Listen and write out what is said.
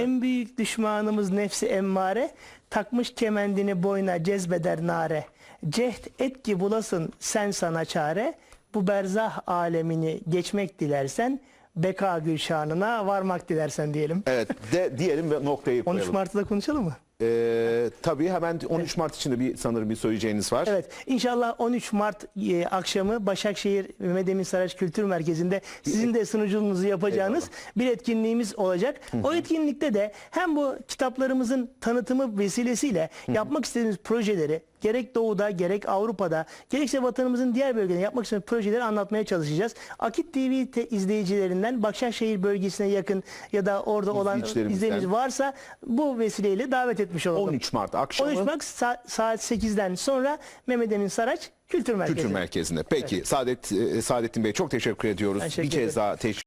En büyük düşmanımız nefsi emmare, takmış kemendini boyuna cezbeder nare. Cehd et ki bulasın sen sana çare, bu berzah alemini geçmek dilersen, beka gülşanına varmak dilersen diyelim. Evet de diyelim ve noktayı 13 koyalım. Mart'ta da konuşalım mı? Ee, tabii hemen 13 Mart için de bir sanırım bir söyleyeceğiniz var. Evet inşallah 13 Mart e, akşamı Başakşehir Mehmet Emin Saraç Kültür Merkezi'nde sizin de sunuculuğunuzu yapacağınız bir etkinliğimiz olacak. O etkinlikte de hem bu kitaplarımızın tanıtımı vesilesiyle yapmak istediğimiz projeleri gerek doğuda gerek Avrupa'da gerekse vatanımızın diğer bölgelerinde yapmak istediğimiz projeleri anlatmaya çalışacağız. Akit TV te- izleyicilerinden Başakşehir bölgesine yakın ya da orada olan izleyicimiz varsa bu vesileyle davet etmiş olalım. 13 Mart akşamı 13 Mart sa- saat 8'den sonra Mehmet Emin Saraç Kültür Merkezi. Kültür Merkezi'nde. Peki Saadet, e, Saadettin Bey çok teşekkür ediyoruz. Teşekkür bir kez ederim. daha teşekkür